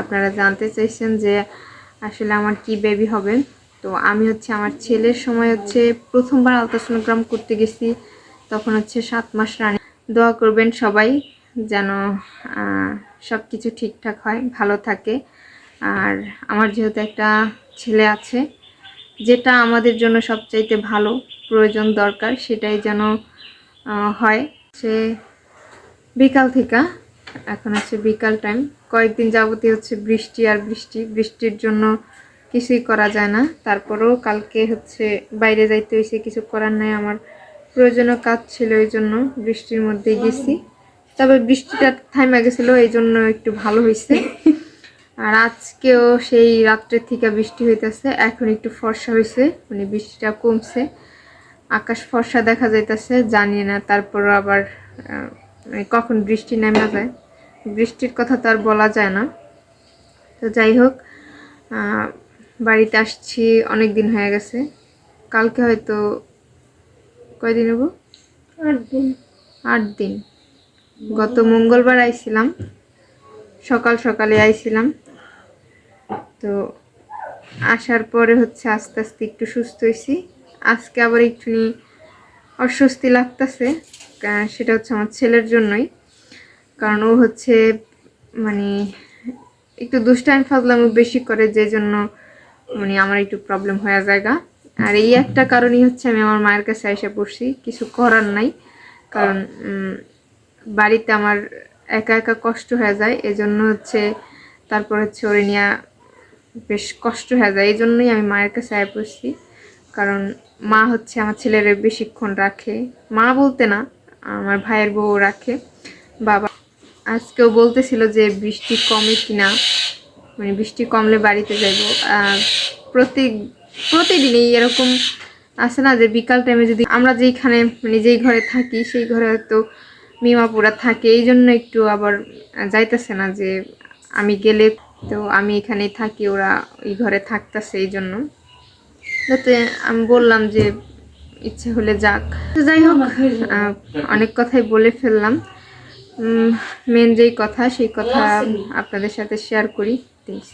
আপনারা জানতে চাইছেন যে আসলে আমার কি বেবি হবে। তো আমি হচ্ছে আমার ছেলের সময় হচ্ছে প্রথমবার আলট্রাসোনোগ্রাম করতে গেছি, তখন হচ্ছে সাত মাস রানি দোয়া করবেন সবাই যেন সব কিছু ঠিকঠাক হয়, ভালো থাকে। আর আমার যেহেতু একটা ছেলে আছে, যেটা আমাদের জন্য সবচাইতে ভালো প্রয়োজন দরকার, সেটাই যেন হয়। সে বিকাল থেকে এখন হচ্ছে বিকাল টাইম কয়েকদিন যাবতীয় হচ্ছে বৃষ্টি আর বৃষ্টি। বৃষ্টির জন্য কিছুই করা যায় না। তারপরেও কালকে হচ্ছে বাইরে যাইতে হয়েছে কিছু করার নাই। আমার প্রয়োজনীয় কাজ ছিল এই জন্য বৃষ্টির মধ্যে গেছি। তবে বৃষ্টিটা থাইমা গেছিল, এই জন্য একটু ভালো হয়েছে আর আজকেও সেই রাত্রের থেকে বৃষ্টি হইতেছে। এখন একটু ফর্সা হয়েছে মানে বৃষ্টিটা কমছে। আকাশ ফর্সা দেখা যাইতেছে, জানি না। তারপরও আবার মানে কখন বৃষ্টি নেমে যায়। বৃষ্টির কথা তো আর বলা যায় না। তো যাই হোক বাড়িতে আসছি অনেক দিন হয়ে গেছে। কালকে হয়তো কয়দিন হব? আট দিন। আট দিন। গত মঙ্গলবার আইছিলাম। সকাল সকালে আইছিলাম। তো আসার পরে হচ্ছে আস্তে আস্তে একটু সুস্থ হয়েছি আজকে আবার একটুখানি অস্বস্তি লাগতেছে। সেটা হচ্ছে আমার ছেলের জন্যই। কারণ ও হচ্ছে মানে একটু দুষ্টাইম ফাজলামো বেশি করে যে জন্য মানে আমার একটু প্রবলেম হয়ে জায়গা আর এই একটা কারণই হচ্ছে আমি আমার মায়ের কাছে এসে পড়ছি, কিছু করার নাই। কারণ বাড়িতে আমার একা একা কষ্ট হয়ে যায়, এজন্য হচ্ছে, তারপর হচ্ছে ওরে নিয়ে বেশ কষ্ট হয়ে যায়। এই জন্যই আমি মায়ের কাছে আয় পড়ছি। কারণ মা হচ্ছে আমার ছেলের বেশিক্ষণ রাখে। মা বলতে না, আমার ভাইয়ের বউ রাখে। বাবা আজকেও বলতেছিল যে বৃষ্টি কমে কিনা মানে বৃষ্টি কমলে বাড়িতে যাইব। প্রতি, প্রতিদিনই এরকম আছে না যে বিকাল টাইমে যদি আমরা যেইখানে মানে যেই ঘরে থাকি, সেই ঘরে হয়তো মিমাপুরা থাকে। এই জন্য একটু আবার যাইতেছে না যে আমি গেলে তো আমি এখানেই থাকি, ওরা ওই ঘরে থাকতেছে এই জন্য। যাতে আমি বললাম যে ইচ্ছে হলে যাক। তো যাই হোক অনেক কথাই বলে ফেললাম। মেন যেই কথা সেই কথা আপনাদের সাথে শেয়ার করি প্লিজ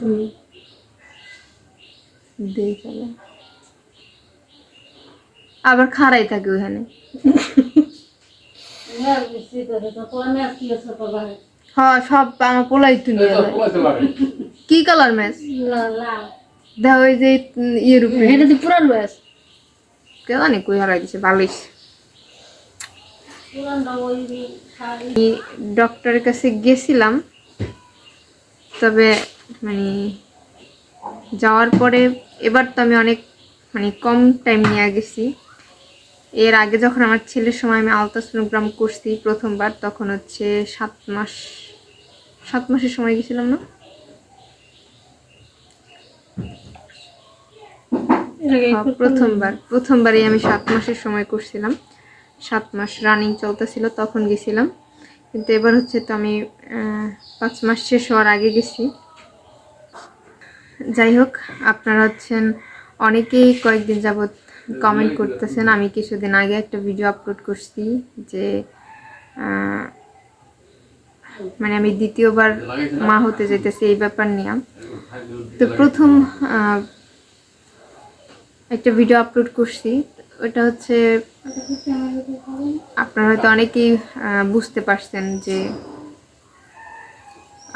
তুমি। আবার খাড়াই থাকে ওখানে হ্যাঁ সব আমার পোলাই তুলে কি কালার ম্যাচ? দেখো ওই যে ইয়ের উপরে। এটা তো পুরান বয়স কে জানি কই হারাই দিছে আমি ডক্টরের কাছে গেছিলাম, তবে মানে যাওয়ার পরে এবার তো আমি অনেক মানে কম টাইম নিয়ে গেছি। এর আগে যখন আমার ছেলের সময় আমি আলট্রাসোনোগ্রাম করছি প্রথমবার, তখন হচ্ছে সাত মাস, সাত মাসের সময় গেছিলাম না? প্রথমবার প্রথমবারই আমি সাত মাসের সময় করছিলাম। সাত মাস রানিং চলতেছিল তখন গেছিলাম। কিন্তু এবার হচ্ছে তো আমি পাঁচ মাস শেষ হওয়ার আগে গেছি। যাই হোক আপনারা হচ্ছেন অনেকেই কয়েকদিন যাবৎ কমেন্ট করতেছেন। আমি কিছুদিন আগে একটা ভিডিও আপলোড করছি যে মানে আমি দ্বিতীয়বার মা হতে যেতেছি এই ব্যাপার নিয়ে। তো প্রথম আহ, একটা ভিডিও আপলোড করছি। ওটা হচ্ছে আপনারা হয়তো অনেকেই বুঝতে পারছেন যে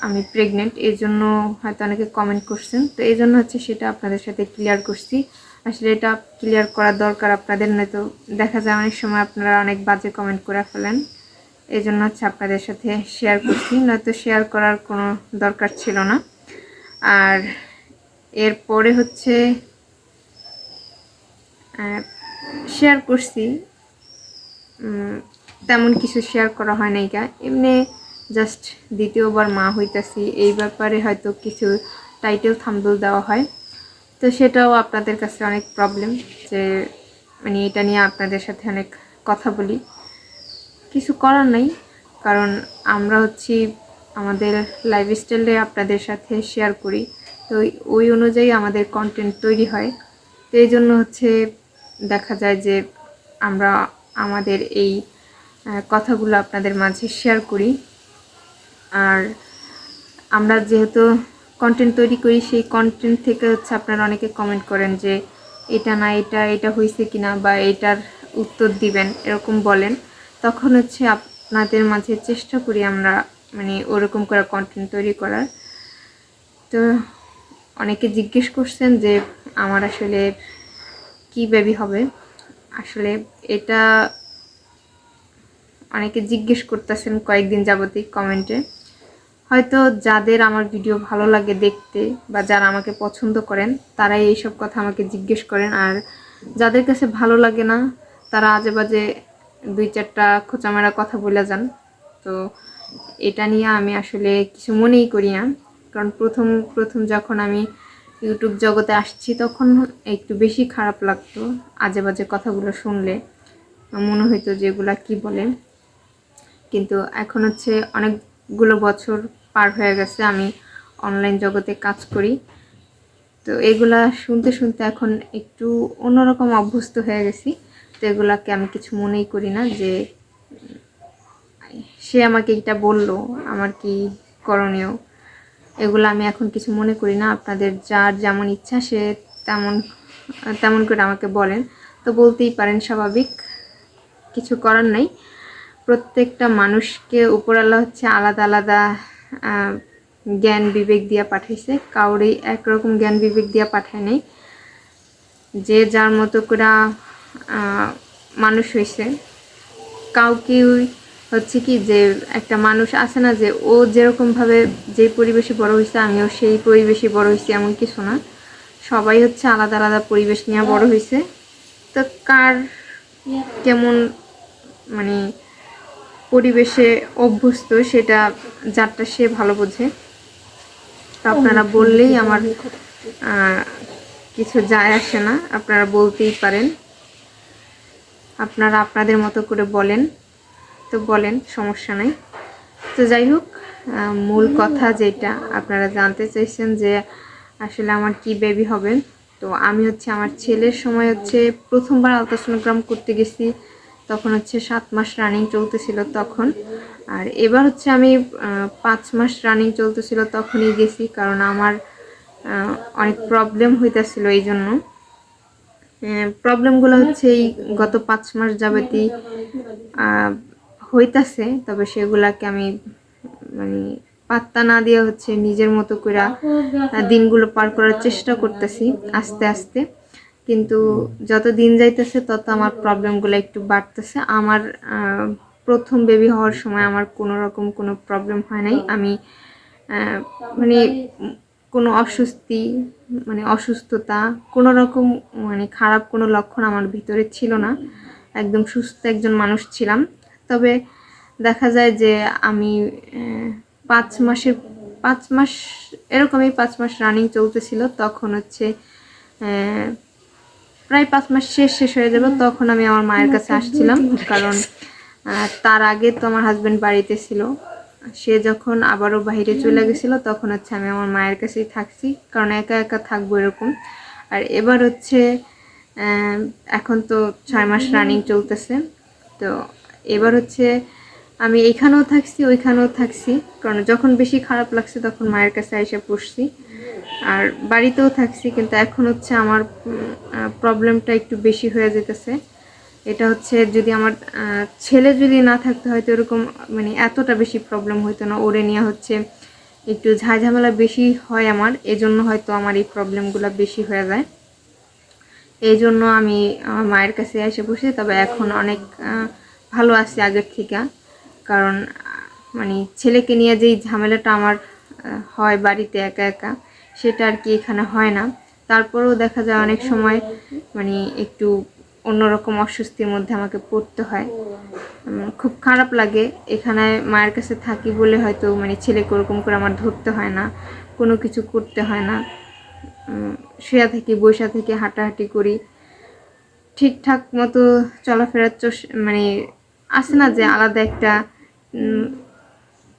আমি প্রেগনেন্ট এই জন্য হয়তো অনেকে কমেন্ট করছেন। তো এই জন্য হচ্ছে সেটা আপনাদের সাথে ক্লিয়ার করছি। আসলে এটা ক্লিয়ার করার দরকার আপনাদের, নয়তো দেখা যায় অনেক সময় আপনারা অনেক বাজে কমেন্ট করে ফেলেন। এই জন্য হচ্ছে আপনাদের সাথে শেয়ার করছি। নয়তো শেয়ার করার কোনো দরকার ছিল না। আর এরপরে হচ্ছে শেয়ার করছি। তেমন কিছু শেয়ার করা হয় নাই গা। এমনি জাস্ট দ্বিতীয়বার মা হইতাছি। এই ব্যাপারে হয়তো কিছু টাইটেল থাম্বল দেওয়া হয়। তো সেটাও আপনাদের কাছে অনেক প্রবলেম যে মানে এটা নিয়ে আপনাদের সাথে অনেক কথা বলি। কিছু করার নাই, কারণ আমরা হচ্ছি আমাদের লাইফস্টাইলে আপনাদের সাথে শেয়ার করি। তো ওই- ওই অনুযায়ী আমাদের কন্টেন্ট তৈরি হয়। তো এই জন্য হচ্ছে দেখা যায় যে আমরা আমাদের এই কথাগুলো আপনাদের মাঝে শেয়ার করি। আর আমরা যেহেতু কন্টেন্ট তৈরি করি, সেই কন্টেন্ট থেকে হচ্ছে আপনারা অনেকে কমেন্ট করেন যে, এটা না, এটা এটা হয়েছে কিনা বা এটার উত্তর দিবেন, এরকম বলেন। তখন হচ্ছে আপনাদের মাঝে চেষ্টা করি আমরা মানে ওরকম করে কন্টেন্ট তৈরি করার। তো অনেকে জিজ্ঞেস করছেন যে, আমার আসলে কি বেবি হবে? আসলে এটা অনেকে জিজ্ঞেস করতেছেন কয়েকদিন যাবতই কমেন্টে হয়তো যাদের আমার ভিডিও ভালো লাগে দেখতে বা যারা আমাকে পছন্দ করেন, তারাই এইসব কথা আমাকে জিজ্ঞেস করেন। আর যাদের কাছে ভালো লাগে না, তারা আজে বাজে দুই চারটা খোঁচামেরা কথা বলে যান। তো এটা নিয়ে আমি আসলে কিছু মনেই করি না। কারণ প্রথম প্রথম যখন আমি ইউটিউব জগতে আসছি, তখন একটু বেশি খারাপ লাগতো। আজে বাজে কথাগুলো শুনলে মনে হইতো যে এগুলা কী বলে। কিন্তু এখন হচ্ছে অনেকগুলো বছর পার হয়ে গেছে, আমি অনলাইন জগতে কাজ করি। তো এগুলা শুনতে শুনতে এখন একটু অন্যরকম অভ্যস্ত হয়ে গেছি। তো এগুলাকে আমি কিছু মনেই করি না যে সে আমাকে এটা বলল, আমার কি করণীয়? এগুলো আমি এখন কিছু মনে করি না। আপনাদের যার যেমন ইচ্ছা সে তেমন তেমন করে আমাকে বলেন। তো বলতেই পারেন, স্বাভাবিক কিছু করার নাই। প্রত্যেকটা মানুষকে উপরালা হচ্ছে আলাদা আলাদা জ্ঞান বিবেক দিয়া পাঠাইছে। কাউরেই একরকম জ্ঞান বিবেক দিয়া পাঠায় নাই। যে যার মতো করে মানুষ হয়েছে কাউকে হচ্ছে কি যে একটা মানুষ আছে না যে ও যেরকমভাবে যে পরিবেশে বড় হয়েছে আমিও সেই পরিবেশে বড় হয়েছি এমন কিছু না। সবাই হচ্ছে আলাদা আলাদা পরিবেশ নিয়ে বড় হয়েছে। তো কার কেমন মানে পরিবেশে অভ্যস্ত সেটা যারটা সে ভালো বোঝে। তো আপনারা বললেই আমার কিছু যায় আসে না। আপনারা বলতেই পারেন। আপনারা আপনাদের মতো করে বলেন। তো বলেন সমস্যা নাই। তো যাই হোক মূল কথা যেটা আপনারা জানতে চাইছেন যে আসলে আমার কি বেবি হবে। তো আমি হচ্ছে আমার ছেলের সময় হচ্ছে প্রথমবার আলট্রাসোনোগ্রাম করতে গেছি তখন হচ্ছে সাত মাস রানিং চলতেছিল তখন। আর এবার হচ্ছে আমি পাঁচ মাস রানিং চলতেছিল তখনই গেছি কারণ আমার অনেক প্রবলেম হইতেছিল এই জন্য। প্রবলেমগুলো হচ্ছে এই গত পাঁচ মাস যাবতই আহ, হইতাছে, তবে সেগুলাকে আমি মানে পাত্তা না দিয়ে হচ্ছে নিজের মতো করে দিনগুলো পার করার চেষ্টা করতেছি আস্তে আস্তে। কিন্তু যত দিন যাইতেছে, তত আমার প্রবলেমগুলো একটু বাড়তেছে। আমার প্রথম বেবি হওয়ার সময় আমার কোনো রকম কোনো প্রবলেম হয় নাই। আমি মানে কোনো অস্বস্তি মানে অসুস্থতা, কোনো রকম মানে খারাপ কোনো লক্ষণ আমার ভিতরে ছিল না। একদম সুস্থ একজন মানুষ ছিলাম। তবে দেখা যায় যে আমি পাঁচ মাসের, পাঁচ মাস, এরকমই পাঁচ মাস রানিং চলতেছিল, তখন হচ্ছে প্রায় পাঁচ মাস শেষ শেষ হয়ে যাবে, তখন আমি আমার মায়ের কাছে আসছিলাম, কারণ তার আগে তো আমার হাজব্যান্ড বাড়িতে ছিল। সে যখন আবারও বাইরে চলে গেছিল, তখন হচ্ছে আমি আমার মায়ের কাছেই থাকছি, কারণ একা একা থাকব এরকম। আর এবার হচ্ছে এখন তো ছয় মাস রানিং চলতেছে, তো এবার হচ্ছে আমি এখানেও থাকছি, ওইখানেও থাকছি। কারণ যখন বেশি খারাপ লাগছে তখন মায়ের কাছে এসে পড়ছি আর বাড়িতেও থাকছি, কিন্তু এখন হচ্ছে আমার প্রবলেমটা একটু বেশি হয়ে যেতেছে। এটা হচ্ছে যদি আমার ছেলে যদি না থাকতে হয়তো এরকম মানে এতটা বেশি প্রবলেম হতো না। ওরে নিয়ে হচ্ছে একটু ঝাঝামেলা বেশি হয় আমার, এজন্য হয়তো আমার এই প্রবলেমগুলো বেশি হয়ে যায়। এই জন্য আমি আমার মায়ের কাছে এসে বসে, তবে এখন অনেক ভালো আছি আগের থেকে। কারণ মানে ছেলেকে নিয়ে যেই ঝামেলাটা আমার হয় বাড়িতে একা একা, সেটা আর কি এখানে হয় না। তারপরেও দেখা যায় অনেক সময় মানে একটু অন্যরকম অস্বস্তির মধ্যে আমাকে পড়তে হয়। খুব খারাপ লাগে। এখানে মায়ের কাছে থাকি বলে হয়তো মানে ছেলেকে ওরকম করে আমার ধরতে হয় না, কোনো কিছু করতে হয় না। শুয়া থেকে বৈশা থেকে, হাঁটাহাঁটি করি। ঠিকঠাক মতো চলাফেরার মানে আছে না যে আলাদা একটা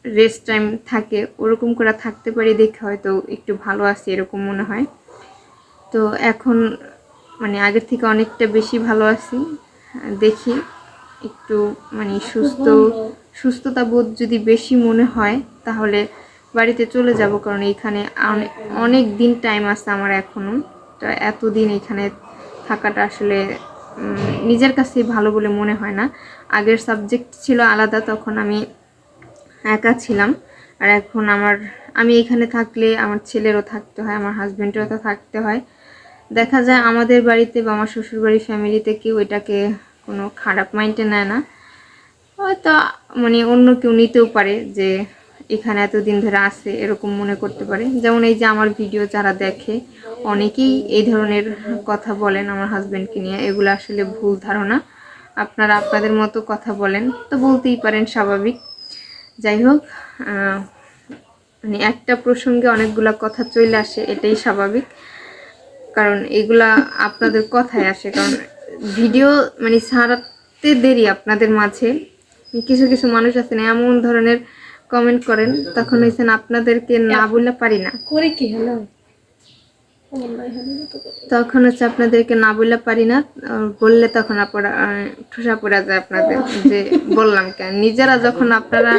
রেস্ট টাইম থাকে ওরকম করে থাকতে পারি দেখে হয়তো একটু ভালো আছি এরকম মনে হয়। তো এখন মানে আগের থেকে অনেকটা বেশি ভালো আছি দেখি একটু মানে সুস্থ সুস্থতা বোধ যদি বেশি মনে হয় তাহলে বাড়িতে চলে যাব কারণ এইখানে অনেক দিন টাইম আছে আমার এখনও তো এতদিন এখানে থাকাটা আসলে নিজের কাছেই ভালো বলে মনে হয় না। আগের সাবজেক্ট ছিল আলাদা, তখন আমি একা ছিলাম। আর এখন আমার, আমি এখানে থাকলে আমার ছেলেরও থাকতে হয়, আমার হাজব্যান্ডেরও তো থাকতে হয়। দেখা যায় আমাদের বাড়িতে বা আমার শ্বশুরবাড়ির ফ্যামিলিতে কেউ এটাকে কোনো খারাপ মাইন্ডে নেয় না। হয়তো মানে অন্য কেউ নিতেও পারে যে এখানে এতদিন ধরে আসে এরকম মনে করতে পারে। যেমন এই যে আমার ভিডিও যারা দেখে, অনেকেই এই ধরনের কথা বলেন আমার হাজব্যান্ডকে নিয়ে। এগুলো আসলে ভুল ধারণা। আপনারা আপনাদের মতো কথা বলেন, তো বলতেই পারেন স্বাভাবিক। যাই হোক মানে একটা প্রসঙ্গে অনেকগুলা কথা চলে আসে, এটাই স্বাভাবিক। কারণ এগুলা আপনাদের কথায় আসে, কারণ ভিডিও মানে সারাতে দেরি আপনাদের মাঝে। কিছু কিছু মানুষ আছেন এমন ধরনের কমেন্ট করেন, তখন হয়েছেন আপনাদেরকে না বললে পারি না। করে কি? হলো আমার নাই হলো না তো করে। তখন হচ্ছে আপনাদেরকে না বললে পারি না। বললে তখন আপনারা ঠোসা পড়া যায় আপনাদের, যে বললাম কেন? নিজেরা যখন আপনারা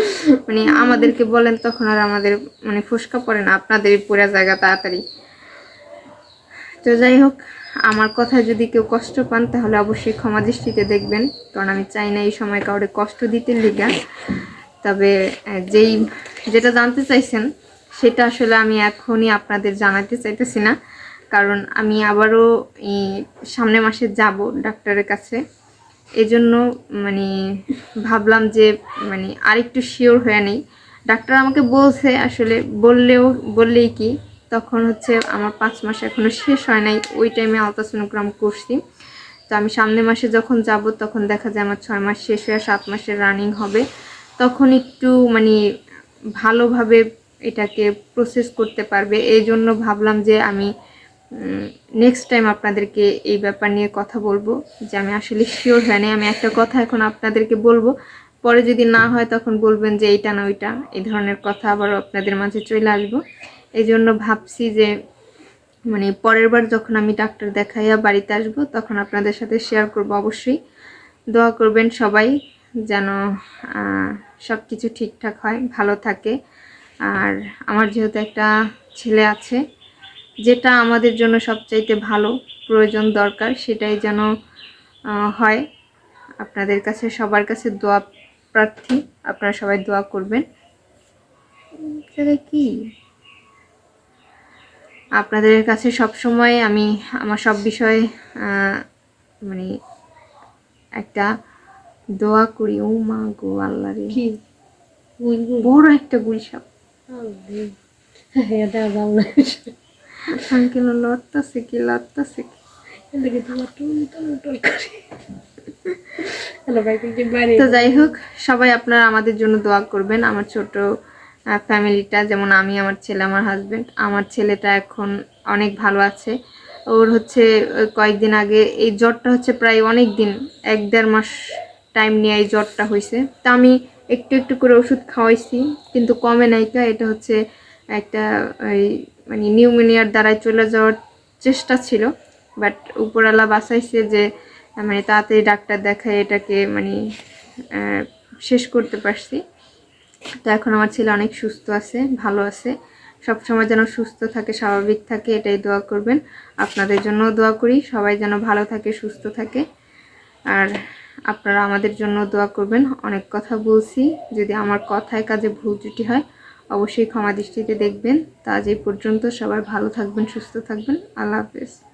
মানে আমাদেরকে বলেন তখন আর আমাদের মানে ফুসকা পড়ে না আপনাদের পড়া জায়গা তাড়াতাড়ি। তো যাই হোক, আমার কথায় যদি কেউ কষ্ট পান তাহলে অবশ্যই ক্ষমা দৃষ্টিতে দেখবেন, কারণ আমি চাই না এই সময় কাউরে কষ্ট দিতে লিগা। তবে যেই, যেটা জানতে চাইছেন সেটা আসলে আমি এখনই আপনাদের জানাতে চাইতেছি না। কারণ আমি আবারও এই সামনের মাসে যাব ডাক্তারের কাছে। এজন্য মানে ভাবলাম যে মানে আরেকটু শিওর হয়ে নেই। ডাক্তার আমাকে বলছে আসলে, বললেও, বললেই কি, তখন হচ্ছে আমার পাঁচ মাস এখনও শেষ হয় নাই, ওই টাইমে আলট্রাসোনোগ্রাম করছি। তো আমি সামনের মাসে যখন যাব, তখন দেখা যায় আমার ছয় মাস শেষ হয়ে সাত মাসের রানিং হবে। তখন একটু মানে ভালোভাবে এটাকে প্রসেস করতে পারবে। এই জন্য ভাবলাম যে আমি নেক্সট টাইম আপনাদেরকে এই ব্যাপার নিয়ে কথা বলব, যে আমি আসলে শিওর হয় নাই। আমি একটা কথা এখন আপনাদেরকে বলব, পরে যদি না হয় তখন বলবেন যে এইটা না, ওইটা। এই ধরনের কথা আবারও আপনাদের মাঝে চলে আসব। এই জন্য ভাবছি যে মানে পরের বার যখন আমি ডাক্তার দেখাইয়া বাড়িতে আসব, তখন আপনাদের সাথে শেয়ার করব অবশ্যই। দোয়া করবেন সবাই যেন সব কিছু ঠিকঠাক হয়, ভালো থাকে। আর আমার যেহেতু একটা ছেলে আছে যেটা আমাদের জন্য সবচাইতে ভালো প্রয়োজন দরকার সেটাই যেন হয়। আপনাদের কাছে সবার কাছে দোয়া প্রার্থী আপনারা সবাই দোয়া করবেন। কি? আপনাদের কাছে সব সময় আমি আমার সব বিষয়ে মানে একটা দোয়া করি। ও মা গো আল্লাহ রে। বড় একটা গুলসাপ এটা ভালো না। আঙ্কেল লড়তাছে কি লড়তাছে কি? এদিকে তোমার টুল টুল টুল করে। হ্যালো ভাই কিন্তু বাইরে তো যাই হোক সবাই আপনারা আমাদের জন্য দোয়া করবেন। আমার ছোট ফ্যামিলিটা যেমন আমি আমার ছেলে আমার হাজবেন্ড আমার ছেলেটা এখন অনেক ভালো আছে। ওর হচ্ছে কয়েকদিন আগে এই জ্বরটা হচ্ছে প্রায় অনেক দিন এক দেড় মাস টাইম নিয়ে এই জ্বরটা হয়েছে তা আমি একটু একটু করে ওষুধ খাওয়াইছি, কিন্তু কমে নাইকা এটা হচ্ছে একটা ওই মানে নিউমোনিয়ার দ্বারাই চলে যাওয়ার চেষ্টা ছিল, বাট উপরওয়ালা বাঁচাইছে যে মানে তাড়াতাড়ি ডাক্তার দেখায় এটাকে মানে শেষ করতে পারছি। তো এখন আমার ছেলে অনেক সুস্থ আছে, ভালো আছে সব সময় যেন সুস্থ থাকে, স্বাভাবিক থাকে, এটাই দোয়া করবেন। আপনাদের জন্য দোয়া করি, সবাই যেন ভালো থাকে, সুস্থ থাকে। আর আপনারা আমাদের জন্য দোয়া করবেন। অনেক কথা বলছি। যদি আমার কথায় কাজে ভুল ত্রুটি হয়, অবশ্যই ক্ষমা দৃষ্টিতে দেখবেন। তা আজ এই পর্যন্ত সবাই ভালো থাকবেন, সুস্থ থাকবেন। আল্লাহ হাফেজ।